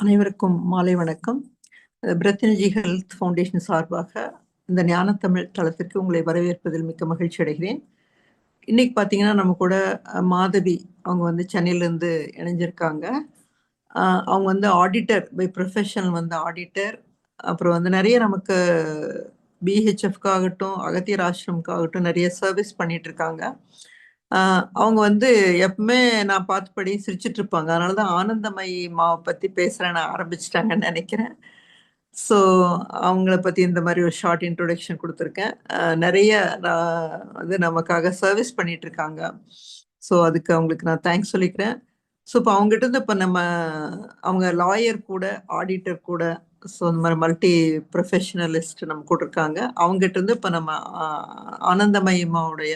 அனைவருக்கும் மாலை வணக்கம். பிரத்தினஜி ஹெல்த் ஃபவுண்டேஷன் சார்பாக இந்த ஞான தமிழ் தளத்திற்கு உங்களை வரவேற்பதில் மிக்க மகிழ்ச்சி அடைகிறேன். இன்னைக்கு பார்த்தீங்கன்னா நம்ம கூட மாதவி அவங்க வந்து சென்னையிலேருந்து இணைஞ்சிருக்காங்க. அவங்க வந்து ஆடிட்டர் பை ப்ரொஃபஷனல் வந்து ஆடிட்டர் அப்புறம் வந்து நிறைய நமக்கு பிஹெச்எஃப்காகட்டும் அகத்தியர் ஆசிரமுக்காகட்டும் நிறைய சர்வீஸ் பண்ணிட்டு இருக்காங்க. அவங்க வந்து எப்பவுமே நான் பார்த்துபடி சிரிச்சிட்டு இருப்பாங்க அதனால தான் ஆனந்தமயி மாவை பற்றி நான் ஆரம்பிச்சிட்டாங்கன்னு நினைக்கிறேன். ஸோ அவங்கள பற்றி இந்த மாதிரி ஒரு ஷார்ட் இன்ட்ரொடக்ஷன் கொடுத்துருக்கேன். நிறைய இது நமக்காக சர்வீஸ் பண்ணிட்டு இருக்காங்க ஸோ அதுக்கு அவங்களுக்கு நான் தேங்க்ஸ் சொல்லிக்கிறேன். ஸோ இப்போ அவங்ககிட்ட இருந்து இப்போ நம்ம அவங்க லாயர் கூட ஆடிட்டர் கூட ஸோ இந்த மாதிரி மல்டி ப்ரொஃபஷனலிஸ்ட் நம்ம கூட்டிருக்காங்க. அவங்ககிட்ட இருந்து இப்போ நம்ம ஆனந்தமயமாவுடைய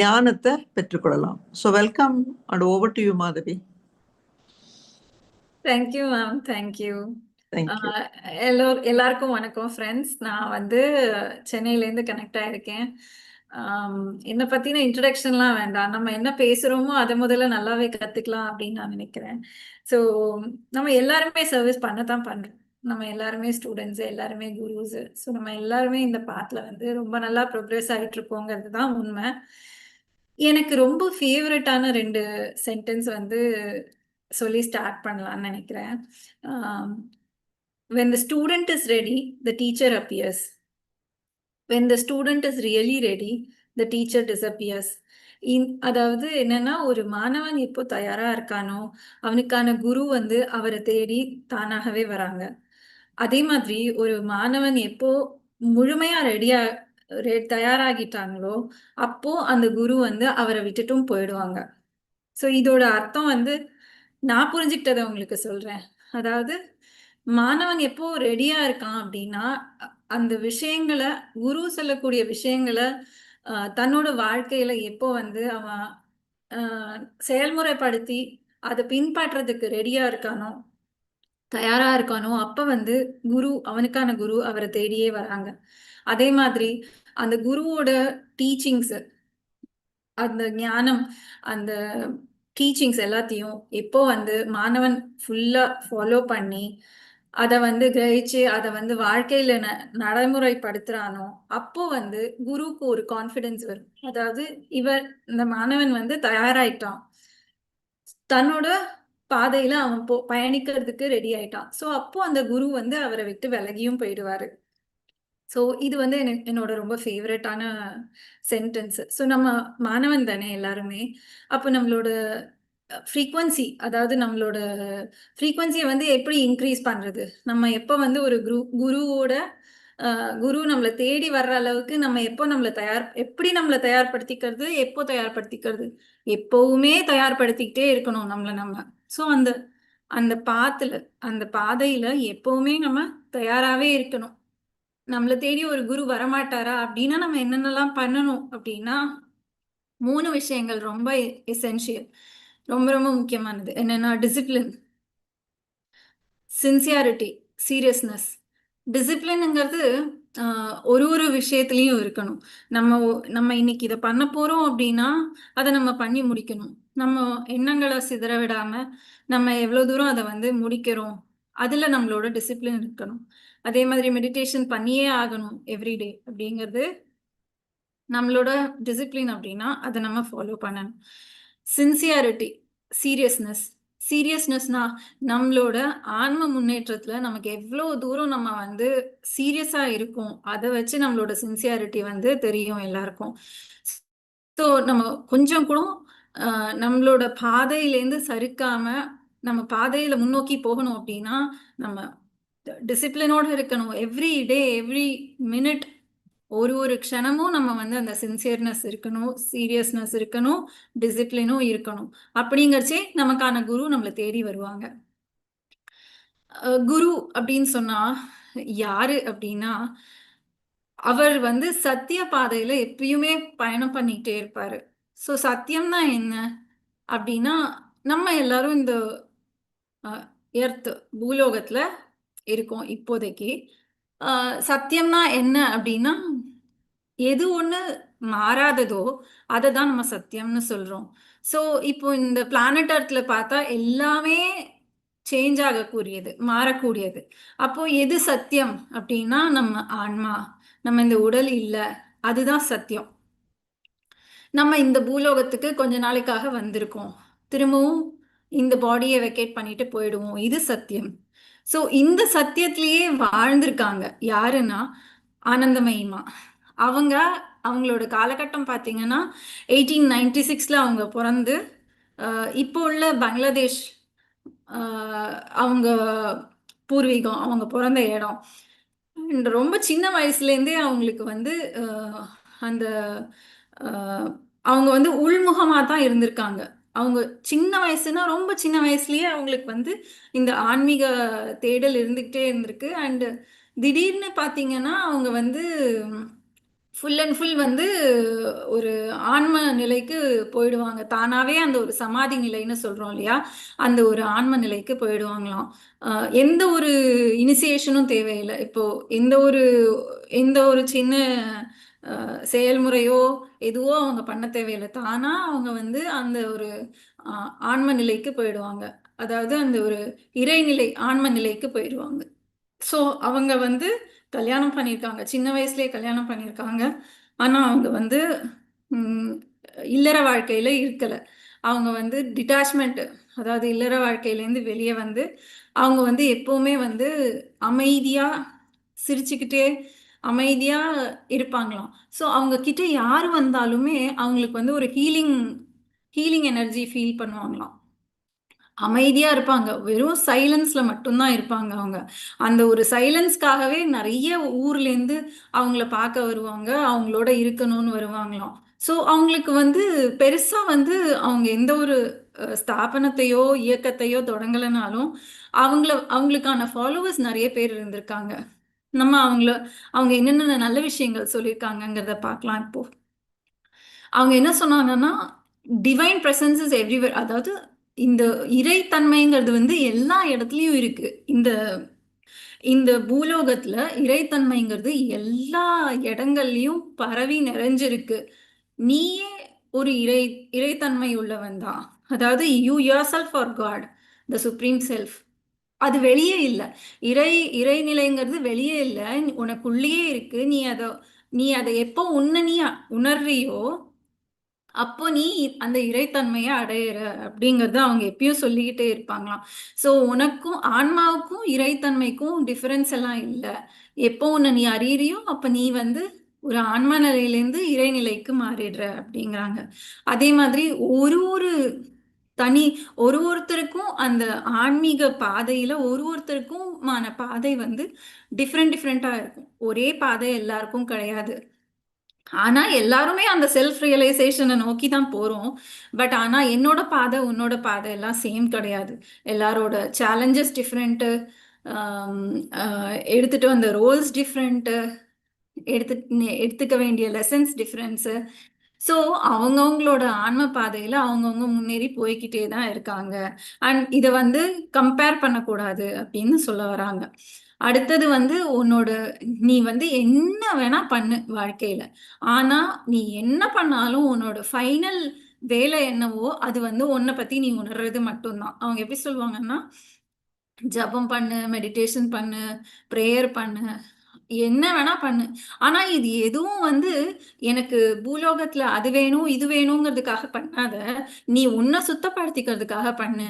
ஞானத்தை பெற்றுக்கொள்ளலாம். So welcome and over to you Madhavi thank you ma'am thank you yellow எல்லாருக்கும் வணக்கம் ஃப்ரெண்ட்ஸ் நான் வந்து சென்னையிலேருந்து கனெக்ட் ஆயிருக்கேன். என்னை பத்தின இன்ட்ரடக்ஷன்லாம் வேண்டாம். நம்ம என்ன பேசுறோமோ அதை முதல்ல நல்லாவே கத்துக்கலாம் அப்படின்னு நான் நினைக்கிறேன். ஸோ நம்ம எல்லாருமே சர்வீஸ் பண்ணத்தான் பண்றோம். நம்ம எல்லாருமே ஸ்டூடெண்ட்ஸ் எல்லாருமே குருஸ் ஸோ நம்ம எல்லாருமே இந்த பாத்தில் வந்து ரொம்ப நல்லா ப்ரோக்ரெஸ் ஆகிட்டு இருக்கோங்கிறது தான் உண்மை. எனக்கு ரொம்ப ஃபேவரட்டான ரெண்டு சென்டென்ஸ் வந்து சொல்லி ஸ்டார்ட் பண்ணலான்னு நினைக்கிறேன். When the student is ready the teacher appears when the student is really ready the teacher disappears in அதாவது என்னன்னா ஒரு மாணவன் இப்போ தயாரா இருக்கானோ அவனுக்கான குரு வந்து அவரை தேடி தானாகவே வராங்க. அதே மாதிரி ஒரு மாணவன் எப்போ முழுமையா ரெடியா தயாராகிட்டாங்களோ அப்போ அந்த குரு வந்து அவரை விட்டுட்டும் போயிடுவாங்க. ஸோ இதோட அர்த்தம் வந்து நான் புரிஞ்சுக்கிட்டதை உங்களுக்கு சொல்றேன். அதாவது மாணவன் எப்போ ரெடியா இருக்கான் அப்படின்னா அந்த விஷயங்களை குரு சொல்லக்கூடிய விஷயங்களை தன்னோட வாழ்க்கையில எப்போ வந்து அவன் செயல்முறைப்படுத்தி அதை பின்பற்றதுக்கு ரெடியா இருக்கானோ தயாரா இருக்கானோ அப்ப வந்து குரு அவனுக்கான குரு அவரை தேடியே வராங்க. அதே மாதிரி அந்த குருவோட டீச்சிங்ஸ் அந்த ஞானம் அந்த டீச்சிங்ஸ் எல்லாத்தையும் எப்போ வந்து மாணவன் ஃபுல்லா ஃபாலோ பண்ணி அதை வந்து கிரகிச்சு அதை வந்து வாழ்க்கையில ந நடைமுறைப்படுத்துறானோ அப்போ வந்து குருவுக்கு ஒரு கான்ஃபிடென்ஸ் வரும். அதாவது இவர் இந்த மாணவன் வந்து தயாராயிட்டான். தன்னோட பாதையில அவன் போ பயணிக்கிறதுக்கு ரெடி ஆயிட்டான். ஸோ அப்போ அந்த குரு வந்து அவரை விட்டு விலகியும் போயிடுவாரு. ஸோ இது வந்து எனக்கு என்னோட ரொம்ப ஃபேவரட்டான சென்டென்ஸ் ஸோ நம்ம மாணவன் தானே எல்லாருமே? அப்போ நம்மளோட ஃப்ரீக்வன்சி அதாவது நம்மளோட ஃப்ரீக்வன்சியை வந்து எப்படி இன்க்ரீஸ் பண்ணுறது நம்ம எப்போ வந்து ஒரு குரு குருவோட குரு நம்மளை தேடி வர்ற அளவுக்கு நம்ம எப்போ நம்மளை தயார் எப்படி நம்மளை தயார்படுத்திக்கிறது எப்போ தயார்படுத்திக்கிறது? எப்போவுமே தயார்படுத்திக்கிட்டே இருக்கணும் நம்மளை நம்ம. ஸோ அந்த அந்த பாத்துல அந்த பாதையில எப்பவுமே நம்ம தயாராகவே இருக்கணும். நம்மளை தேடி ஒரு குரு வரமாட்டாரா? அப்படின்னா நம்ம என்னென்னலாம் பண்ணணும் அப்படின்னா மூணு விஷயங்கள் ரொம்ப எசென்ஷியல் ரொம்ப ரொம்ப முக்கியமானது. என்னன்னா டிசிப்ளின் சின்சியாரிட்டி சீரியஸ்னஸ் டிசிப்ளினுங்கிறது ஒரு ஒரு விஷயத்துலையும் இருக்கணும். நம்ம நம்ம இன்னைக்கு இதை பண்ண போறோம் அப்படின்னா அதை நம்ம பண்ணி முடிக்கணும். நம்ம எண்ணங்களை சிதற விடாம நம்ம எவ்வளவு தூரம் அதை வந்து முடிக்கிறோம் அதுல நம்மளோட டிசிப்ளின் இருக்கணும். அதே மாதிரி மெடிடேஷன் பண்ணியே ஆகணும் எவ்ரிடே அப்படிங்கிறது நம்மளோட டிசிப்ளின் அப்படின்னா அதை நம்ம ஃபாலோ பண்ணணும். சின்சியாரிட்டி சீரியஸ்னஸ் சீரியஸ்னஸ்னா நம்மளோட ஆன்ம முன்னேற்றத்துல நமக்கு எவ்வளோ தூரம் நம்ம வந்து சீரியஸா இருக்கும் அதை வச்சு நம்மளோட சின்சியாரிட்டி வந்து தெரியும் எல்லாருக்கும். ஸோ நம்ம கொஞ்சம் கூட நம்மளோட பாதையிலேருந்து சறுக்காம நம்ம பாதையில முன்னோக்கி போகணும் அப்படின்னா நம்ம டிசிப்ளினோட இருக்கணும். எவ்ரி டே எவ்ரி மினிட் ஒரு ஒரு க்ஷணமும் நம்ம வந்து அந்த சின்சியர்னஸ் இருக்கணும் சீரியஸ்னஸ் இருக்கணும் டிசிப்ளினும் இருக்கணும். அப்படிங்கிறச்சே நமக்கான குரு நம்மளை தேடி வருவாங்க. குரு அப்படின்னு சொன்னா யாரு அப்படின்னா அவர் வந்து சத்திய பாதையில எப்பயுமே பயணம் பண்ணிக்கிட்டே இருப்பாரு. ஸோ சத்தியம்னா என்ன? அப்படின்னா நம்ம எல்லாரும் இந்த எர்த் பூலோகத்துல இருக்கோம் இப்போதைக்கு. சத்தியம்னா என்ன அப்படின்னா எது ஒண்ணு மாறாததோ அதை தான் நம்ம சத்தியம்னு சொல்றோம். ஸோ இப்போ இந்த பிளானட் அர்த்தில் பார்த்தா எல்லாமே சேஞ்ச் ஆகக்கூடியது மாறக்கூடியது. அப்போ எது சத்தியம் அப்படின்னா நம்ம ஆன்மா நம்ம இந்த உடல் இல்லை அதுதான் சத்தியம். நம்ம இந்த பூலோகத்துக்கு கொஞ்ச நாளைக்காக வந்திருக்கோம். திரும்பவும் இந்த பாடியை வெக்கேட் பண்ணிட்டு போயிடுவோம். இது சத்தியம். ஸோ இந்த சத்தியத்திலேயே வாழ்ந்திருக்காங்க. யாருன்னா ஆனந்தமயிமா அவங்க அவங்களோட காலகட்டம் பார்த்தீங்கன்னா எயிட்டீன் நைன்டி சிக்ஸில் அவங்க பிறந்து இப்போ உள்ள பங்களாதேஷ் அவங்க பூர்வீகம் அவங்க பிறந்த இடம். ரொம்ப சின்ன வயசுலேருந்தே அவங்களுக்கு வந்து அந்த அவங்க வந்து உள்முகமாக தான் இருந்திருக்காங்க. அவங்க சின்ன வயசுனா ரொம்ப சின்ன வயசுலயே அவங்களுக்கு வந்து இந்த ஆன்மீக தேடல் இருந்துகிட்டே இருந்திருக்கு. அண்டு திடீர்னு பார்த்தீங்கன்னா அவங்க வந்து ஃபுல் அண்ட் ஃபுல் வந்து ஒரு ஆன்ம நிலைக்கு போயிடுவாங்க. தானாவே அந்த ஒரு சமாதி நிலைன்னு சொல்றோம் இல்லையா? அந்த ஒரு ஆன்ம நிலைக்கு போயிடுவாங்களாம். எந்த ஒரு இனிசியேஷனும் தேவையில்லை. இப்போ எந்த ஒரு எந்த ஒரு சின்ன செயல்முறையோ எதுவோ அவங்க பண்ண தேவையில்லை. தானா அவங்க வந்து அந்த ஒரு ஆன்ம நிலைக்கு போயிடுவாங்க. அதாவது அந்த ஒரு இறைநிலை ஆன்ம நிலைக்கு போயிடுவாங்க. ஸோ அவங்க வந்து கல்யாணம் பண்ணியிருக்காங்க சின்ன வயசுலேயே கல்யாணம் பண்ணியிருக்காங்க ஆனால் அவங்க வந்து இல்லற வாழ்க்கையில் இருக்கலை. அவங்க வந்து டிட்டாச்மெண்ட் அதாவது இல்லற வாழ்க்கையிலேருந்து வெளியே வந்து அவங்க வந்து எப்போவுமே வந்து அமைதியாக சிரிச்சுக்கிட்டே அமைதியாக இருப்பாங்களாம். ஸோ அவங்க கிட்ட யார் வந்தாலுமே அவங்களுக்கு வந்து ஒரு ஹீலிங் ஹீலிங் எனர்ஜி ஃபீல் பண்ணுவாங்களாம். அமைதியா இருப்பாங்க. வெறும் சைலன்ஸ்ல மட்டும்தான் இருப்பாங்க அவங்க. அந்த ஒரு சைலன்ஸ்க்காகவே நிறைய ஊர்லேருந்து அவங்கள பார்க்க வருவாங்க. அவங்களோட இருக்கணும்னு வருவாங்களாம். ஸோ அவங்களுக்கு வந்து பெருசா வந்து அவங்க எந்த ஒரு ஸ்தாபனத்தையோ இயக்கத்தையோ தொடங்கலைனாலும் அவங்கள அவங்களுக்கான ஃபாலோவர்ஸ் நிறைய பேர் இருந்திருக்காங்க. நம்ம அவங்கள அவங்க என்னென்ன நல்ல விஷயங்கள் சொல்லியிருக்காங்கங்கிறத பார்க்கலாம் இப்போ. அவங்க என்ன சொன்னாங்கன்னா டிவைன் ப்ரெசன்ஸ் இஸ் எவ்ரிவேர் அதாவது இந்த இறைத்தன்மைங்கிறது வந்து எல்லா இடத்துலயும் இருக்கு. இந்த இந்த பூலோகத்துல இறைத்தன்மைங்கிறது எல்லா இடங்கள்லயும் பரவி நிறைஞ்சிருக்கு. நீயே ஒரு இறை இறைத்தன்மை உள்ளவன் தான். அதாவது you your self are God the supreme self அது வெளியே இல்லை. இறை இறைநிலைங்கிறது வெளியே இல்லை. உனக்குள்ளேயே இருக்கு. நீ அதை நீ அதை எப்போ உன்னை நீ உணர்றியோ அப்போ நீ அந்த இறைத்தன்மையை அடையிற அப்படிங்கறத அவங்க எப்பயும் சொல்லிக்கிட்டே இருப்பாங்களாம். ஸோ உனக்கும் ஆன்மாவுக்கும் இறைத்தன்மைக்கும் டிஃபரன்ஸ் எல்லாம் இல்லை. எப்போ உன்னை நீ அறியறியோ அப்போ நீ வந்து ஒரு ஆன்மா நிலையிலேருந்து இறைநிலைக்கு மாறிடுற அப்படிங்கிறாங்க. அதே மாதிரி ஒரு ஒரு தனி ஒரு ஒருத்தருக்கும் அந்த ஆன்மீக பாதையில ஒரு ஒருத்தருக்குமான பாதை வந்து டிஃப்ரெண்ட் டிஃப்ரெண்டா இருக்கும். ஒரே பாதை எல்லாருக்கும் கிடையாது. ஆனா எல்லாருமே அந்த செல்ஃப் ரியலைசேஷனை நோக்கி தான் போறோம். பட் ஆனா என்னோட பாதை உன்னோட பாதை எல்லாம் சேம் கிடையாது. எல்லாரோட சேலஞ்சஸ் டிஃப்ரெண்ட்டு எடுத்துட்டு வந்த ரோல்ஸ் டிஃப்ரெண்ட்டு எடுத்து எடுத்துக்க வேண்டிய லெசன்ஸ் டிஃப்ரென்ஸு ஸோ அவங்கவுங்களோட ஆன்ம பாதையில அவங்கவுங்க முன்னேறி போய்க்கிட்டே தான் இருக்காங்க. அண்ட் இதை வந்து கம்பேர் பண்ணக்கூடாது அப்படின்னு சொல்ல வராங்க. அடுத்தது வந்து உன்னோட நீ வந்து என்ன வேணா பண்ணு வாழ்க்கையில. ஆனா நீ என்ன பண்ணாலும் உன்னோட ஃபைனல் வேலை என்னவோ அது வந்து உன்னை பத்தி நீ உணர்றது மட்டும்தான். அவங்க எப்படி சொல்லுவாங்கன்னா ஜபம் பண்ணு மெடிடேஷன் பண்ணு ப்ரேயர் பண்ணு என்ன வேணா பண்ணு. ஆனா இது எதுவும் வந்து எனக்கு பூலோகத்துல அது வேணும் இது வேணுங்கிறதுக்காக பண்ணாத. நீ உன்னை சுத்தப்படுத்திக்கிறதுக்காக பண்ணு.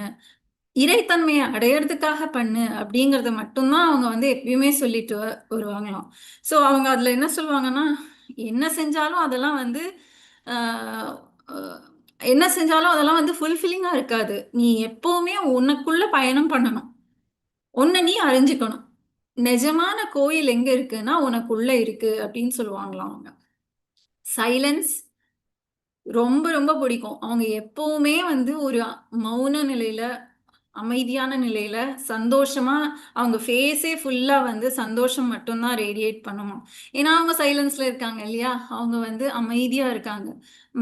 இறைத்தன்மையை அடையறதுக்காக பண்ணு அப்படிங்கிறத மட்டும்தான் அவங்க வந்து எப்பயுமே சொல்லிட்டு வ- வருவாங்களாம். ஸோ அவங்க அதில் என்ன சொல்லுவாங்கன்னா என்ன செஞ்சாலும் அதெல்லாம் வந்து என்ன செஞ்சாலும் அதெல்லாம் வந்து ஃபுல்ஃபில்லிங்காக இருக்காது. நீ எப்போவுமே உனக்குள்ள பயணம் பண்ணணும். உன்னை நீ அறிஞ்சுக்கணும். நிஜமான கோயில் எங்க இருக்குன்னா உனக்குள்ள இருக்கு அப்படின்னு சொல்லுவாங்களாம் அவங்க. சைலன்ஸ் ரொம்ப ரொம்ப பிடிக்கும். அவங்க எப்பவுமே வந்து ஒரு மௌன நிலையில அமைதியான நிலையில சந்தோஷமா அவங்க ஃபேஸே ஃபுல்லா வந்து சந்தோஷம் மட்டும்தான் ரேடியேட் பண்ணுமா? ஏன்னா அவங்க சைலன்ஸ்ல இருக்காங்க இல்லையா? அவங்க வந்து அமைதியா இருக்காங்க.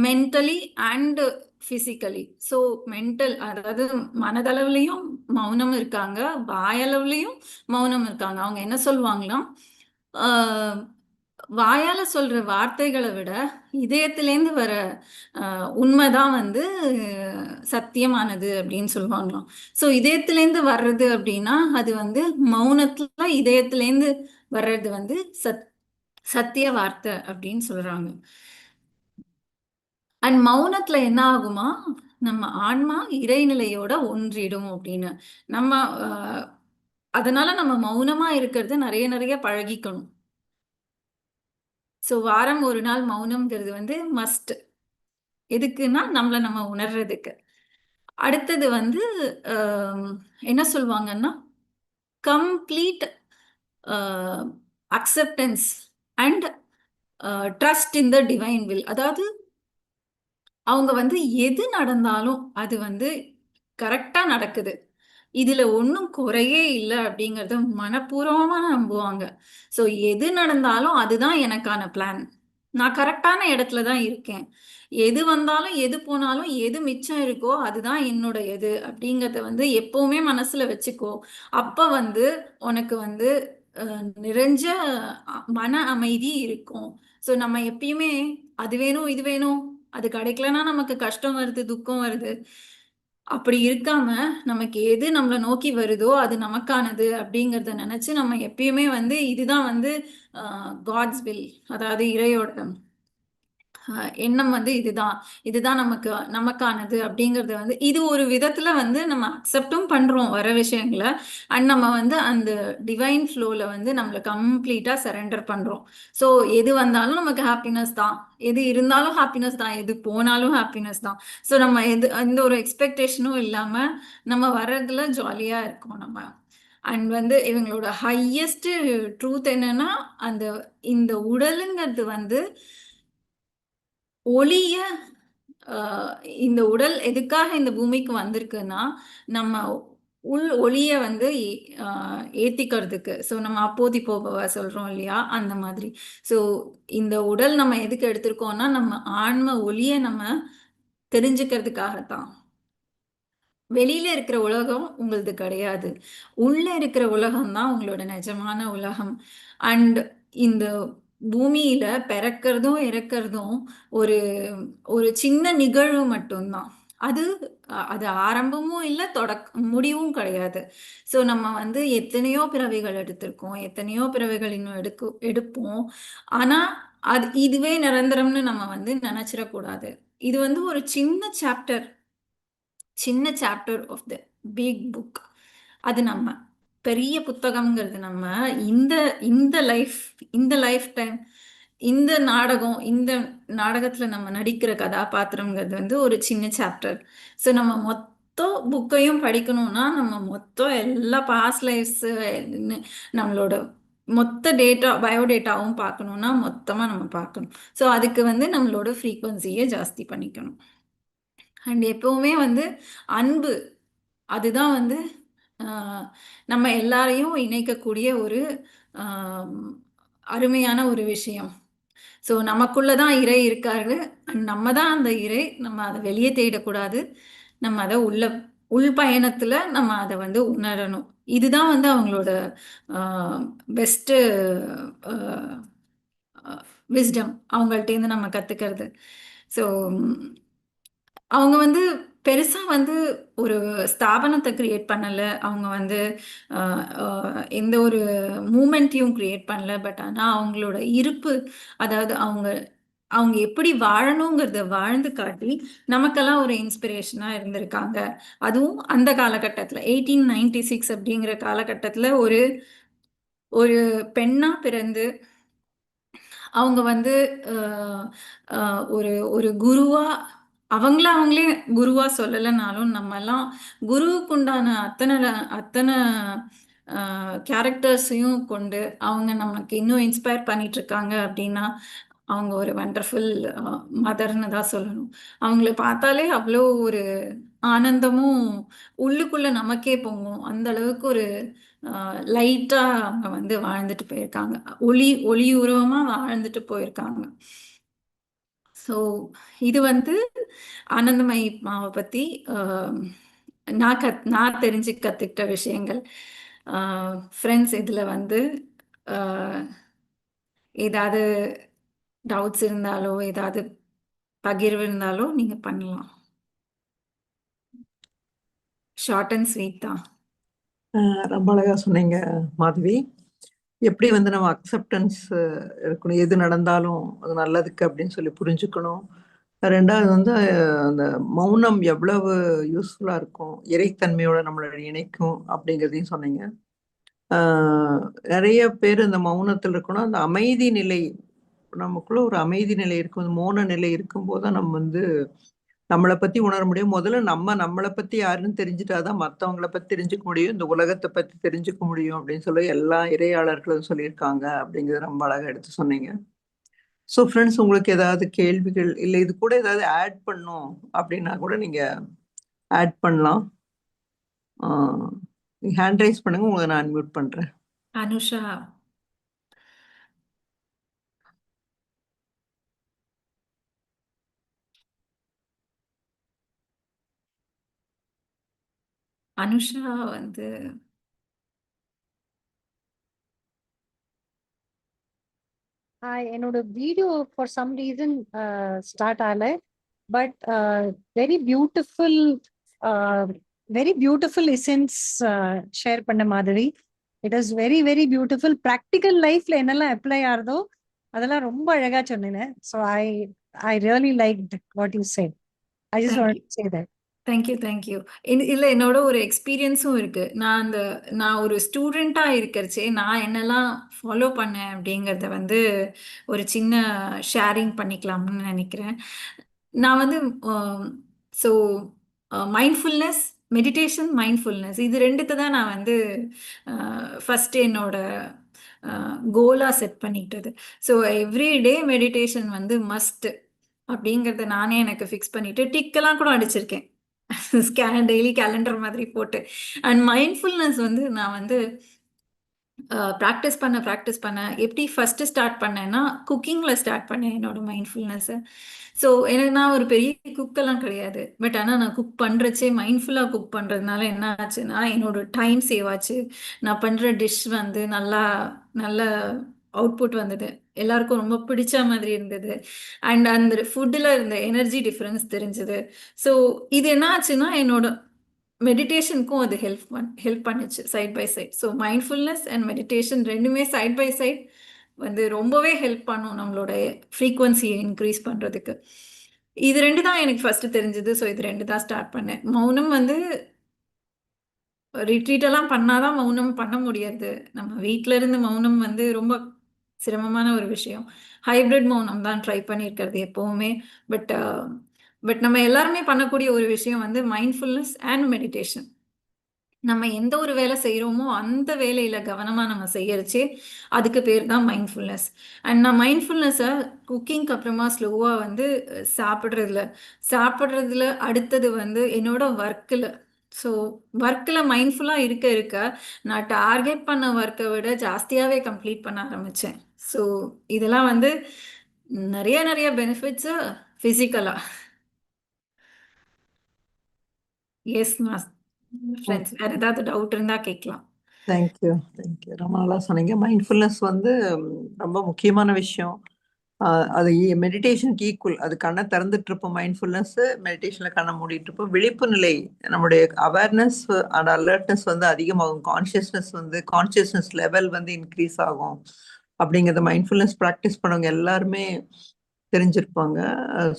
Mentally and physically so mental அதாவது மனதளவுலையும் மௌனம் இருக்காங்க வாயளவுலையும் மௌனம் இருக்காங்க. அவங்க என்ன சொல்லுவாங்களாம்? வாயால சொல்ற வார்த்தைகளை விட இதயத்திலேருந்து வர ஆஹ், உண்மைதான் வந்து சத்தியமானது அப்படின்னு சொல்லுவாங்களாம். ஸோ இதயத்திலேருந்து வர்றது அப்படின்னா அது வந்து மௌனத்துல இதயத்திலேருந்து வர்றது வந்து சத் சத்திய வார்த்தை அப்படின்னு சொல்றாங்க. அண்ட் மௌனத்துல என்ன ஆகுமா? நம்ம ஆன்மா இறைநிலையோட ஒன்றிடும் அப்படின்னு. நம்ம அதனால நம்ம மௌனமா இருக்கிறது நிறைய நிறைய பழகிக்கணும். ஸோ வாரம் ஒரு நாள் மௌனம்ங்கிறது வந்து மஸ்ட் எதுக்குன்னா நம்மளை நம்ம உணர்றதுக்கு. அடுத்தது வந்து என்ன சொல்லுவாங்கன்னா complete acceptance and trust in the divine will அதாவது அவங்க வந்து எது நடந்தாலும் அது வந்து கரெக்டாக நடக்குது. இதுல ஒன்றும் குறையே இல்லை அப்படிங்கிறத மனப்பூர்வமா நம்புவாங்க. ஸோ எது நடந்தாலும் அதுதான் எனக்கான பிளான் நான் கரெக்டான இடத்துல தான் இருக்கேன். எது வந்தாலும் எது போனாலும் எது மிச்சம் இருக்கோ அதுதான் என்னோட எது அப்படிங்கிறத வந்து எப்பவுமே மனசுல வச்சுக்கோ. அப்ப வந்து உனக்கு வந்து நிறைஞ்ச மன அமைதி இருக்கும். ஸோ நம்ம எப்பயுமே அது வேணும் இது வேணும் அது கிடைக்கலன்னா நமக்கு கஷ்டம் வருது துக்கம் வருது. அப்படி இருக்காம நமக்கு எது நம்மளை நோக்கி வருதோ அது நமக்கானது அப்படிங்கிறத நினைச்சு நம்ம எப்பயுமே வந்து இதுதான் வந்து காட்ஸ் வில் அதாவது இறையோட எண்ணம் வந்து இதுதான். இதுதான் நமக்கு நமக்கானது அப்படிங்கறது வந்து இது ஒரு விதத்துல வந்து நம்ம அக்செப்டும் பண்றோம் வர விஷயங்களை. அண்ட் நம்ம வந்து அந்த டிவைன் ஃப்ளோல வந்து நம்மளை கம்ப்ளீட்டா சரண்டர் பண்றோம். ஸோ எது வந்தாலும் நமக்கு ஹாப்பினஸ் தான். எது இருந்தாலும் ஹாப்பினஸ் தான். எது போனாலும் ஹாப்பினஸ் தான். ஸோ நம்ம எது எந்த ஒரு எக்ஸ்பெக்டேஷனும் இல்லாம நம்ம வர்றதுல ஜாலியா இருக்கோம் நம்ம. அண்ட் வந்து இவங்களோட ஹையஸ்ட் ட்ரூத் என்னன்னா அந்த இந்த உடலுங்கிறது வந்து ஒளிய இந்த உடல் எதுக்காக இந்த பூமிக்கு வந்திருக்குன்னா நம்ம உள் ஒளிய வந்து ஏத்திக்கிறதுக்கு. ஸோ நம்ம அப்போதி போபவ சொல்றோம் இல்லையா? அந்த மாதிரி. ஸோ இந்த உடல் நம்ம எதுக்கு எடுத்திருக்கோம்னா நம்ம ஆன்ம ஒளிய நம்ம தெரிஞ்சுக்கிறதுக்காகத்தான். வெளியில இருக்கிற உலகம் உங்களது கிடையாது. உள்ள இருக்கிற உலகம் தான் உங்களோட நிஜமான உலகம். அண்ட் இந்த பூமியில பிறக்கிறதும் இறக்கிறதும் ஒரு ஒரு சின்ன நிகழ்வு மட்டும்தான். அது அது ஆரம்பமும் இல்லை தொடக்க முடிவும் கிடையாது. ஸோ நம்ம வந்து எத்தனையோ பிறவிகள் எடுத்திருக்கோம் எத்தனையோ பிறவிகள் இன்னும் எடுக்க எடுப்போம். ஆனா அது இதுவே நிரந்தரம்னு நம்ம வந்து நினைச்சிடக்கூடாது. இது வந்து ஒரு சின்ன சாப்டர் சின்ன chapter of the big book. அது நம்ம பெரிய புத்தகம்ங்கிறது நம்ம இந்த இந்த லைஃப் இந்த லைஃப் டைம் இந்த நாடகம் இந்த நாடகத்துல நம்ம நடிக்கிற கதாபாத்திரம்ங்கிறது வந்து ஒரு சின்ன சாப்டர் ஸோ நம்ம மொத்த புக்கையும் படிக்கணும்னா நம்ம மொத்தம் எல்லா பாஸ்ட் லைஃப்ஸ் நம்மளோட மொத்த டேட்டா பயோடேட்டாவும் பார்க்கணும்னா மொத்தமாக நம்ம பார்க்கணும். ஸோ அதுக்கு வந்து நம்மளோட ஃப்ரீக்வன்சியை ஜாஸ்தி பண்ணிக்கணும். அண்ட் எப்பவுமே வந்து அன்பு அதுதான் வந்து ஆஹ், நம்ம எல்லாரையும் இணைக்கக்கூடிய ஒரு அருமையான ஒரு விஷயம். ஸோ நமக்குள்ள தான் இறை இருக்காரு நம்ம தான் அந்த இறை நம்ம அதை வெளியே தேடக்கூடாது. நம்ம அதை உள்ள உள் பயணத்துல நம்ம அதை வந்து உணரணும். இதுதான் வந்து அவங்களோட பெஸ்ட்டு விஸ்டம் அவங்கள்ட்டேருந்து நம்ம கத்துக்கிறது. ஸோ அவங்க வந்து பெருசா வந்து ஒரு ஸ்தாபனத்தை கிரியேட் பண்ணல. அவங்க வந்து எந்த ஒரு மூமெண்ட்டையும் கிரியேட் பண்ணல. பட் ஆனா அவங்களோட இருப்பு அதாவது அவங்க அவங்க எப்படி வாழணுங்கிறத வாழ்ந்து காட்டி நமக்கெல்லாம் ஒரு இன்ஸ்பிரேஷனா இருந்திருக்காங்க. அதுவும் அந்த காலகட்டத்தில் எயிட்டீன் நைன்டி சிக்ஸ் அப்படிங்கிற காலகட்டத்தில் ஒரு ஒரு பெண்ணா பிறந்து அவங்க வந்து ஒரு ஒரு குருவா அவங்கள அவங்களே குருவா சொல்லலைனாலும் நம்ம எல்லாம் குருவுக்கு உண்டான அத்தனை அத்தனை கேரக்டர்ஸையும் கொண்டு அவங்க நமக்கு இன்னும் இன்ஸ்பயர் பண்ணிட்டு இருக்காங்க அப்படின்னா அவங்க ஒரு வண்டர்ஃபுல் மதர்னு தான் சொல்லணும். அவங்கள பார்த்தாலே அவ்வளோ ஒரு ஆனந்தமும் உள்ளுக்குள்ள நமக்கே பொங்கும். அந்த அளவுக்கு ஒரு லைட்டாக அவங்க வந்து வாழ்ந்துட்டு போயிருக்காங்க. ஒளி ஒளி உருவமாக வாழ்ந்துட்டு போயிருக்காங்க. ஸோ இது வந்து ஆனந்தமயி மாவை பற்றி நான் கத் நான் தெரிஞ்சு கற்றுக்கிட்ட விஷயங்கள். ஃப்ரெண்ட்ஸ் இதில் வந்து ஏதாவது டவுட்ஸ் இருந்தாலோ ஏதாவது பகிர்வு இருந்தாலோ நீங்கள் பண்ணலாம். ஷார்ட் அண்ட் ஸ்வீட் தான். ரொம்ப அழகாக சொன்னீங்க மாதவி. எப்படி வந்து நம்ம அக்செப்டன்ஸ் இருக்கணும்? எது நடந்தாலும் அது நல்லதுக்கு அப்படின்னு சொல்லி புரிஞ்சுக்கணும். ரெண்டாவது வந்து அந்த மௌனம் எவ்வளவு யூஸ்ஃபுல்லாக இருக்கும்? இறைத்தன்மையோட நம்மளை இணைக்கும் அப்படிங்கிறதையும் சொன்னீங்க. நிறைய பேர் இந்த மௌனத்தில் இருக்கணும். அந்த அமைதி நிலை நமக்குள்ள ஒரு அமைதி நிலை இருக்கும். அந்த மௌன நிலை இருக்கும்போது தான் நம்ம வந்து நம்மளை பத்தி உணர முடியும். முதல்ல நம்ம நம்மளை பத்தி யாருன்னு தெரிஞ்சுட்டாதான் மற்றவங்கள பத்தி தெரிஞ்சுக்க முடியும். இந்த உலகத்தை பத்தி தெரிஞ்சுக்க முடியும் அப்படின்னு சொல்லி எல்லா இறையாளர்களும் சொல்லியிருக்காங்க அப்படிங்கிறத ரொம்ப அழகா எடுத்து சொன்னீங்க. ஸோ ஃப்ரெண்ட்ஸ் உங்களுக்கு ஏதாவது கேள்விகள் இல்லை இது கூட ஏதாவது ஆட் பண்ணும் அப்படின்னா கூட நீங்க ஆட் பண்ணலாம். ஹேண்ட் ரைஸ் பண்ணுங்க உங்களை நான் அன்மியூட் பண்றேன். அனுஷா அனுஷா வந்து என்னோட video for some reason start ஆகல. But very beautiful very beautiful essence share பண்ண மாதிரி. It is very very beautiful practical லைஃப்ல என்னெல்லாம் அப்ளை ஆகுதோ அதெல்லாம் ரொம்ப அழகா சொன்னீங்க. So I I really like what you say I just want say that thank you thank you இல்லை என்னோட ஒரு எக்ஸ்பீரியன்ஸும் இருக்கு. நான் அந்த நான் ஒரு ஸ்டூடெண்ட்டாக இருக்கிறச்சே நான் என்னெல்லாம் ஃபாலோ பண்ணேன் அப்படிங்கிறத வந்து ஒரு சின்ன ஷேரிங் பண்ணிக்கலாம்னு நினைக்கிறேன். நான் வந்து ஸோ மைண்ட்ஃபுல்னஸ் மெடிடேஷன் மைண்ட்ஃபுல்னஸ் இது ரெண்டுத்தை தான் நான் வந்து ஃபஸ்ட் என்னோட கோலாக செட் பண்ணிக்கிட்டது. ஸோ எவ்ரி டே மெடிடேஷன் வந்து மஸ்ட் அப்படிங்கிறத நானே எனக்கு ஃபிக்ஸ் பண்ணிட்டு டிக்கெல்லாம் கூட அடிச்சிருக்கேன். ஸ்கேன் டெய்லி கேலண்டர் மாதிரி போட்டு. அண்ட் மைண்ட்ஃபுல்னஸ் வந்து நான் வந்து ப்ராக்டிஸ் பண்ண ப்ராக்டிஸ் பண்ண எப்படி ஃபஸ்ட்டு ஸ்டார்ட் பண்ணேன்னா குக்கிங்கில் ஸ்டார்ட் பண்ணேன் என்னோட மைண்ட்ஃபுல்னஸ்ஸை ஸோ எனக்கு நான் ஒரு பெரிய குக்கெல்லாம் கிடையாது. பட் ஆனால் நான் குக் பண்ணுறச்சே மைண்ட்ஃபுல்லாக குக் பண்ணுறதுனால என்ன ஆச்சுன்னா என்னோட டைம் சேவ் ஆச்சு. நான் பண்ணுற டிஷ் வந்து நல்லா நல்ல அவுட்புட் வந்தது. எல்லாருக்கும் ரொம்ப பிடிச்ச மாதிரி இருந்தது. அண்ட் அந்த ஃபுட்டில் இருந்த எனர்ஜி டிஃப்ரென்ஸ் தெரிஞ்சது. ஸோ இது என்ன ஆச்சுன்னா என்னோட மெடிடேஷனுக்கும் அது ஹெல்ப் பண் ஹெல்ப் பண்ணுச்சு side by side so mindfulness and meditation ரெண்டுமே சைட் பை சைட் வந்து ரொம்பவே ஹெல்ப் பண்ணும் நம்மளோட ஃப்ரீக்குவன்சியை இன்க்ரீஸ் பண்ணுறதுக்கு இது ரெண்டு தான் எனக்கு ஃபஸ்ட்டு தெரிஞ்சது. ஸோ இது ரெண்டு தான் ஸ்டார்ட் பண்ணேன். மௌனம் வந்து ரிட்ரீட் எல்லாம் பண்ணாதான் மௌனம் பண்ண முடியாது. நம்ம வீட்டில இருந்து மௌனம் வந்து ரொம்ப சிரமமான ஒரு விஷயம். ஹைப்ரிட் மௌனம் தான் ட்ரை பண்ணியிருக்கிறது எப்போவுமே. பட் பட் uh, நம்ம எல்லாருமே பண்ணக்கூடிய ஒரு விஷயம் வந்து மைண்ட்ஃபுல்னஸ் அண்ட் மெடிடேஷன் நம்ம எந்த ஒரு வேலை செய்கிறோமோ அந்த வேலையில் கவனமாக நம்ம செய்யறச்சே அதுக்கு பேர் தான் மைண்ட்ஃபுல்னஸ் அண்ட் நான் மைண்ட்ஃபுல்னஸை குக்கிங்க்கு அப்புறமா ஸ்லோவாக வந்து சாப்பிட்றதுல சாப்பிட்றதுல அடுத்தது வந்து என்னோட ஒர்க்கில் ஸோ ஒர்க்கில் மைண்ட்ஃபுல்லாக இருக்க இருக்க நான் டார்கெட் பண்ண ஒர்க்கை விட ஜாஸ்தியாகவே கம்ப்ளீட் பண்ண ஆரம்பித்தேன் ஸோ இதெல்லாம் வந்து நிறைய நிறைய பெனிஃபிட்ஸு ஃபிசிக்கலாக எஸ் மாஸ் ஃப்ரெண்ட்ஸ் வேறு ஏதாவது டவுட் இருந்தால் கேட்கலாம். தேங்க்யூ தேங்க்யூ ரொம்ப நல்லா சொன்னீங்க. மைண்ட்ஃபுல்னஸ் வந்து ரொம்ப முக்கியமான விஷயம். அது மெடிடேஷனுக்கு ஈக்குவல் அது கண்ணை திறந்துட்டு இருப்போம். மைண்ட்ஃபுல்னஸ் மெடிடேஷன்ல கண்ணை மூடிட்டு இருப்போம். விழிப்பு நிலை நம்முடைய அவேர்னஸ் அண்ட் அலர்ட்னஸ் வந்து அதிகமாகும். கான்ஷியஸ்னஸ் வந்து கான்ஷியஸ்னஸ் லெவல் வந்து இன்க்ரீஸ் ஆகும். அப்படிங்கிறத மைண்ட்ஃபுல்னஸ் ப்ராக்டிஸ் பண்ணவங்க எல்லாருமே தெரிஞ்சிருப்பாங்க.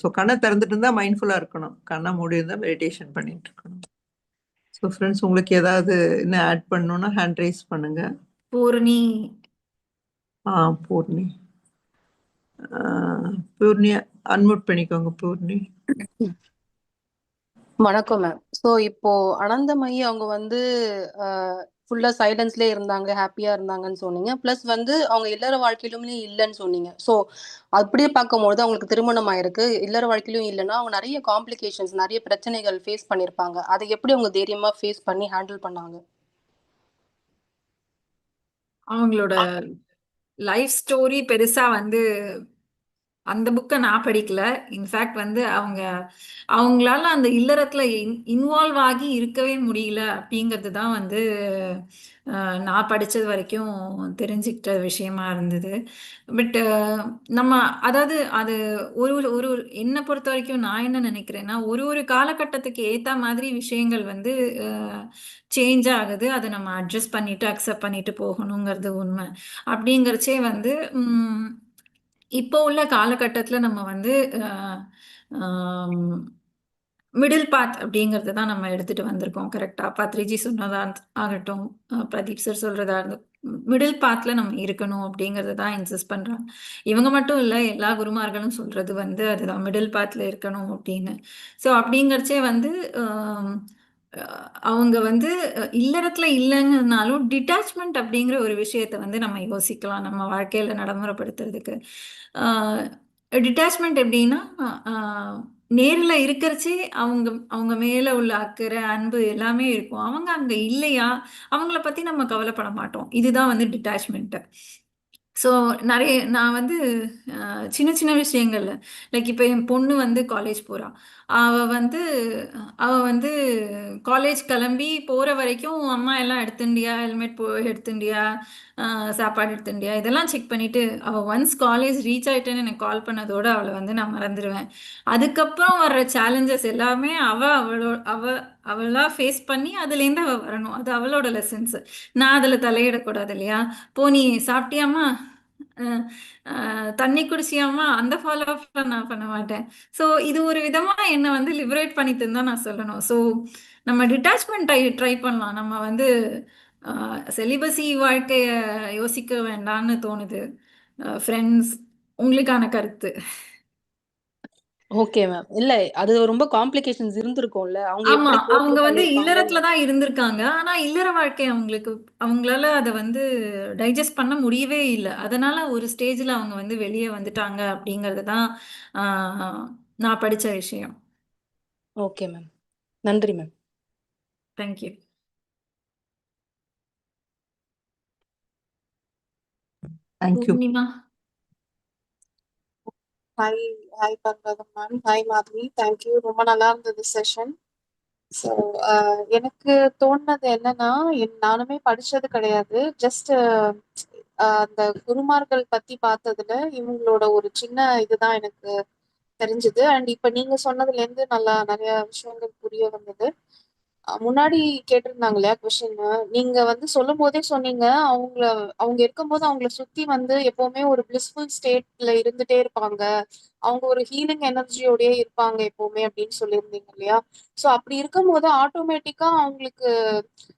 ஸோ கண்ணை திறந்துட்டு இருந்தா மைண்ட்ஃபுல்லா இருக்கணும். கண்ணை மூடி இருந்தா மெடிடேஷன் பண்ணிட்டு இருக்கணும். ஸோ ஃப்ரெண்ட்ஸ் உங்களுக்கு ஏதாவது இன்னும் ஆட் பண்ணணும்னா ஹேண்ட் ரைஸ் பண்ணுங்க. பூர்ணி. ஆ பூர்ணி. பூர்ணி அன்மியூட் பண்ணிக்கோங்க பூர்ணி. வணக்கம் மேம் ஸோ இப்போ அனந்தமயி அவங்க வந்து ஃபுல்லா சைலன்ஸ்லேயே இருந்தாங்க ஹாப்பியா இருந்தாங்கன்னு சொன்னீங்க. ப்ளஸ் வந்து அவங்க இல்லற வாழ்க்கையிலுமே இல்லைன்னு சொன்னீங்க. ஸோ அப்படியே பார்க்கும்பொழுது அவங்களுக்கு திருமணம் ஆயிருக்கு. இல்லற வாழ்க்கையிலும் இல்லைன்னா அவங்க நிறைய காம்ப்ளிகேஷன்ஸ் நிறைய பிரச்சனைகள் ஃபேஸ் பண்ணியிருப்பாங்க. அதை எப்படி அவங்க தைரியமா ஃபேஸ் பண்ணி ஹேண்டில் பண்ணாங்க? அவங்களோட லைஃப் ஸ்டோரி பெருசா வந்து அந்த புக்கை நான் படிக்கல. இன்ஃபேக்ட் வந்து அவங்க அவங்களால அந்த இல்லறத்துல இன்வால்வ் ஆகி இருக்கவே முடியல அப்படிங்கிறது தான் வந்து அஹ், நான் படிச்சது வரைக்கும் தெரிஞ்சுக்கிட்ட விஷயமா இருந்தது. பட் நம்ம அதாவது அது ஒரு ஒரு ஒரு ஒரு- என்னை பொறுத்த வரைக்கும் நான் என்ன நினைக்கிறேன்னா ஒரு ஒரு காலகட்டத்துக்கு ஏத்த மாதிரி விஷயங்கள் வந்து சேஞ்ச் ஆகுது. அதை நம்ம அட்ஜஸ்ட் பண்ணிட்டு அக்செப்ட் பண்ணிட்டு போகணுங்கிறது உண்மை. அப்படிங்கிறச்சே வந்து இப்போ உள்ள காலகட்டத்தில் நம்ம வந்து மிடில் பாத் அப்படிங்கிறது தான் நம்ம எடுத்துட்டு வந்திருக்கோம். கரெக்டாக பத்ரிஜி சொன்னதா ஆகட்டும். பிரதீப் சார் சொல்றதா இருந்தும் மிடில் பாத்ல நம்ம இருக்கணும் அப்படிங்கிறது தான் இன்சிஸ்ட் பண்றாங்க. இவங்க மட்டும் இல்லை எல்லா குருமார்களும் சொல்றது வந்து அதுதான் மிடில் பாத்ல இருக்கணும் அப்படின்னு. ஸோ அப்படிங்கிறச்சே வந்து அவங்க வந்து இல்லறத்துல இல்லைங்கனாலும் டிட்டாச்மெண்ட் அப்படிங்கிற ஒரு விஷயத்தை வந்து நம்ம யோசிக்கலாம். நம்ம வாழ்க்கையில நடைமுறைப்படுத்துறதுக்கு. டிட்டாச்மெண்ட் எப்படின்னா நேரில் இருக்கிறச்சே அவங்க அவங்க மேலே உள்ள அக்கறை அன்பு எல்லாமே இருக்கும். அவங்க அங்கே இல்லையா? அவங்கள பற்றி நம்ம கவலைப்பட மாட்டோம். இதுதான் வந்து டிட்டாச்மெண்ட்டு ஸோ நிறைய நான் வந்து அஹ், சின்ன சின்ன விஷயங்கள்ல லைக் இப்போ என் பொண்ணு வந்து காலேஜ் போறா. அவ வந்து அவ வந்து காலேஜ் கிளம்பி போற வரைக்கும் அம்மா எல்லாம் எடுத்துண்டியா ஹெல்மெட் போ எடுத்துண்டியா அஹ், சாப்பாடு எடுத்துண்டியா இதெல்லாம் செக் பண்ணிட்டு அவ ஒன்ஸ் காலேஜ் ரீச் ஆயிட்டேன்னு எனக்கு கால் பண்ணதோட அவளை வந்து நான் மறந்துடுவேன் அதுக்கப்புறம் வர்ற சேலஞ்சஸ் எல்லாமே அவ அவளோ அவ அவளா ஃபேஸ் பண்ணி அதுலேருந்து அவள் வரணும். அது அவளோட லெசன்ஸ் நான் அதில் தலையிடக்கூடாது இல்லையா போ நீ சாப்பிட்டியாம்மா? தண்ணி குடிச்சியாம்மா? அந்த ஃபாலோ அப்லாம் நான் பண்ண மாட்டேன். ஸோ இது ஒரு விதமாக என்னை வந்து லிபரேட் பண்ணிட்டுன்னு தான் நான் சொல்லணும். ஸோ நம்ம டிட்டாச்மெண்ட் ட்ரை ட்ரை பண்ணலாம். நம்ம வந்து செலிபஸி வாழ்க்கையை யோசிக்க வேண்டான்னு தோணுது. ஃப்ரெண்ட்ஸ் உங்களுக்கான கருத்து. ஓகே மேம் இல்ல அது ரொம்ப காம்ப்ளிகேஷன்ஸ் இருந்திருக்கும்ல. அவங்க ஆமா அவங்க வந்து இல்லறத்துல தான் இருந்திருக்காங்க. ஆனா இல்லற வாழ்க்கை அவங்களுக்கு அவங்களால அதை வந்து டைஜஸ்ட் பண்ண முடியவே இல்லை. அதனால ஒரு ஸ்டேஜ்ல அவங்க வந்து வெளியே வந்துட்டாங்க அப்படிங்கிறது தான் ஆஹ், நான் படிச்ச விஷயம். ஓகே மேம் நன்றி ma'am thank you thank you Poornima. Hi hi Parvatham ma'am hi Madhavi thank you ரொம்ப நல்லா இருந்தது செஷன் ஸோ uh, எனக்கு தோணுனது என்னன்னா நானுமே படிச்சது கிடையாது. ஜஸ்ட் uh, uh, அந்த குருமார்கள் பத்தி பார்த்ததுல இவங்களோட ஒரு சின்ன இதுதான் எனக்கு தெரிஞ்சது. அண்ட் இப்ப நீங்க சொன்னதுல இருந்து நல்லா நிறைய விஷயங்கள் புரிய வந்தது. முன்னாடி கேட்டிருந்தாங்க இல்லையா கொஸ்டின் நீங்க வந்து சொல்லும் போதே சொன்னீங்க. அவங்கள அவங்க இருக்கும்போது அவங்கள சுத்தி வந்து எப்பவுமே ஒரு பிளிஸ்ஃபுல் ஸ்டேட்ல இருந்துட்டே இருப்பாங்க. அவங்க ஒரு ஹீலிங் எனர்ஜியோடயே இருப்பாங்க எப்பவுமே அப்படின்னு சொல்லியிருந்தீங்க இல்லையா? ஸோ அப்படி இருக்கும்போது ஆட்டோமேட்டிக்கா அவங்களுக்கு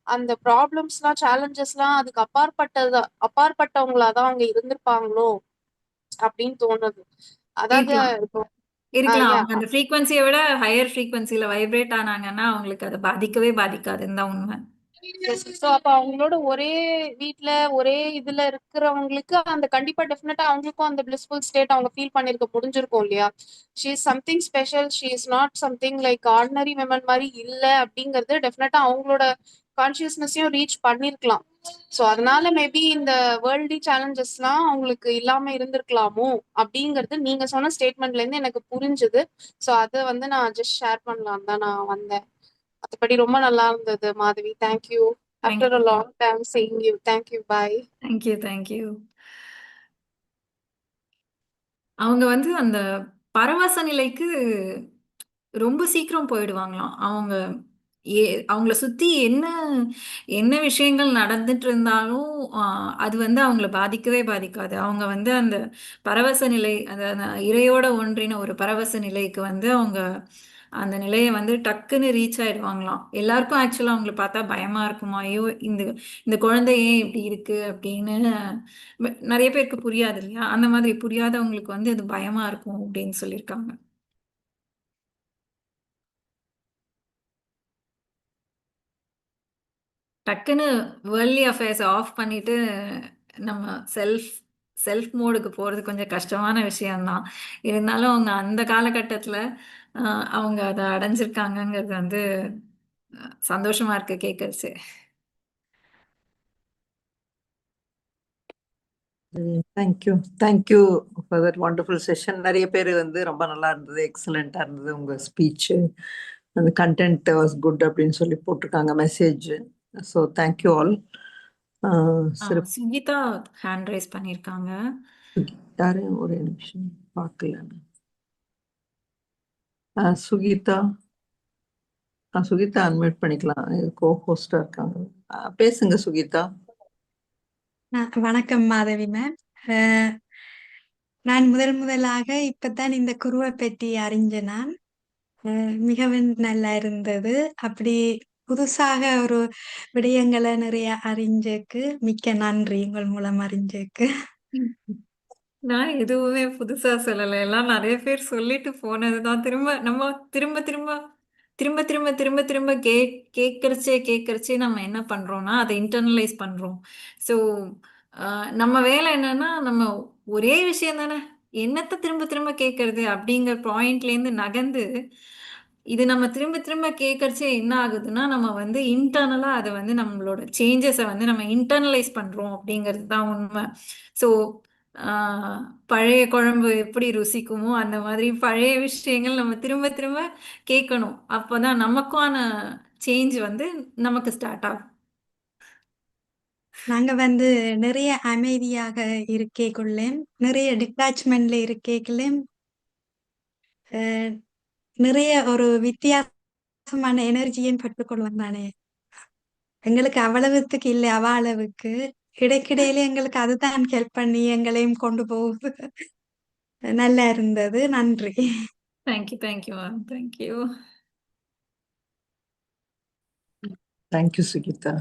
அந்த ப்ராப்ளம்ஸ்லாம் சேலஞ்சஸ்லாம் அதுக்கு அப்பாற்பட்டதா அப்பாற்பட்டவங்களா தான் அவங்க இருந்திருப்பாங்களோ அப்படின்னு தோணுது. அதாவது இப்போ இருக்கலாம். அவங்க அந்த ஃப்ரீக்வன்சியை விட ஹையர் ஃப்ரீக்வன்சியில் வைப்ரேட் ஆனாங்கன்னா அவங்களுக்கு அது பாதிக்கவே பாதிக்காதுன்னு தான் உண்மை. ஸோ அப்ப அவங்களோட ஒரே வீட்ல ஒரே இதுல இருக்கிறவங்களுக்கு அந்த கண்டிப்பா டெஃபினட்டா அவங்களுக்கும் அந்த பிளிஸ்ஃபுல் ஸ்டேட் அவங்க ஃபீல் பண்ணிருக்க முடிஞ்சிருக்கும் இல்லையா? She is something special she is not something like ordinary women மாதிரி இல்ல அப்படிங்கிறது டெஃபினட்டா அவங்களோட கான்சியஸ்னஸையும் ரீச் பண்ணிருக்கலாம். ஸோ அதனால மேபி இந்த வேர்ல்டி சேலஞ்சஸ்லாம் அவங்களுக்கு இல்லாம இருந்திருக்கலாமோ அப்படிங்கிறது நீங்க சொன்ன ஸ்டேட்மெண்ட்ல இருந்து எனக்கு புரிஞ்சுது. ஸோ அதை வந்து நான் ஜஸ்ட் ஷேர் பண்ணலாம் தான் நான் வந்தேன். மற்றபடி ரொம்ப நல்லா இருந்தது Madhavi. Thank you after a long time seeing you. Thank you bye thank you thank you அவங்க வந்து அந்த பரவச நிலைக்கு ரொம்ப சீக்கிரம் போயிடுவாங்களாம். அவங்க ஏ அவங்கள சுத்தி என்ன என்ன விஷயங்கள் நடந்துட்டு இருந்தாலும் ஆஹ், அது வந்து அவங்கள பாதிக்கவே பாதிக்காது. அவங்க வந்து அந்த பரவச நிலை அந்த அந்த இறையோட ஒன்றின ஒரு பரவச நிலைக்கு வந்து அவங்க அந்த நிலையை வந்து டக்குன்னு ரீச் ஆயிடுவாங்களாம். எல்லாருக்கும் ஆக்சுவலாக அவங்கள பார்த்தா பயமா இருக்குமா? ஐயோ இந்த இந்த குழந்தை ஏன் இப்படி இருக்கு? அப்படின்னு நிறைய பேருக்கு புரியாது இல்லையா? அந்த மாதிரி புரியாதவங்களுக்கு வந்து அது பயமா இருக்கும் அப்படின்னு சொல்லியிருக்காங்க. டக்குன்னு வேர்ல்ட்லி அஃபேர்ஸை ஆஃப் பண்ணிட்டு நம்ம செல்ஃப் செல்ஃப் மோடுக்கு போகிறது கொஞ்சம் கஷ்டமான விஷயம்தான். இருந்தாலும் அவங்க அந்த காலகட்டத்தில் அவங்க அதை அடைஞ்சிருக்காங்கங்கிறது வந்து சந்தோஷமா இருக்கு கேட்கறது thank you thank you for that wonderful session நிறைய பேர் வந்து ரொம்ப நல்லா இருந்தது எக்ஸலண்ட்டாக இருந்தது உங்கள் ஸ்பீச்சு அந்த கண்டென்ட் வாஸ் குட் அப்படின்னு சொல்லி போட்டிருக்காங்க message so thank you all ஆ, சிறு சுகிதா ஹேண்ட் ரைஸ் பண்ணியிருக்காங்க யாரையும் ஒரு நிமிஷம். பார்க்கல. சுகீதா. சுகீதா அன்மியூட் பண்ணிக்கலாம். கோ ஹோஸ்டா இருக்காங்க. பேசுங்க சுகீதா. அஹ் வணக்கம் மாதவி மேம் நான் முதல் முதலாக இப்பதான் இந்த குருவை பற்றி அறிஞ்சேன் நான். அஹ் மிகவும் நல்லா இருந்தது. அப்படி புதுசாக ஒரு விடயங்களை நிறைய அறிஞ்சதுக்கு மிக்க நன்றி உங்கள் மூலம் அறிஞ்சதுக்கு. நான் எதுவுமே புதுசா சொல்லல. எல்லாம் நிறைய பேர் சொல்லிட்டு போனதுதான். திரும்ப நம்ம திரும்ப திரும்ப திரும்ப திரும்ப திரும்ப திரும்ப கே கேட்கறச்சே கேட்கறச்சே நம்ம என்ன பண்றோம்னா அதை இன்டர்னலைஸ் பண்றோம். ஸோ நம்ம வேலை என்னன்னா நம்ம ஒரே விஷயம் தானே. என்னத்த திரும்ப திரும்ப கேட்கறது அப்படிங்கிற பாயிண்ட்லேருந்து நகர்ந்து இது நம்ம திரும்ப திரும்ப கேட்கறச்சே என்ன ஆகுதுன்னா நம்ம வந்து இன்டர்னலா அதை வந்து நம்மளோட சேஞ்சஸை வந்து நம்ம இன்டர்னலைஸ் பண்றோம் அப்படிங்கிறது தான் உண்மை. ஸோ பழைய குழம்பு எப்படி ருசிக்குமோ அந்த மாதிரி பழைய விஷயங்கள் நம்ம திரும்ப திரும்ப கேட்கணும் அப்போதான் நமக்கான சேஞ்ச் வந்து நமக்கு ஸ்டார்ட் ஆகும். நாங்க வந்து நிறைய அமைதியாக இருக்கேக்குள்ளேன் நிறைய டிட்டாச்மெண்ட்ல இருக்கேக்குள்ளேன் நிறைய ஒரு வித்தியாசமான எனர்ஜியும் பெற்றுக்கொள்வோம் தானே எங்களுக்கு அவ்வளவுத்துக்கு இல்லை அவ அளவுக்கு. இடைக்கிடையில எங்களுக்கு அதுதான் ஹெல்ப் பண்ணி எங்களையும் கொண்டு போகுது. நல்லா இருந்தது. நன்றி. Thank you thank you ma'am thank you thank you Sugeetha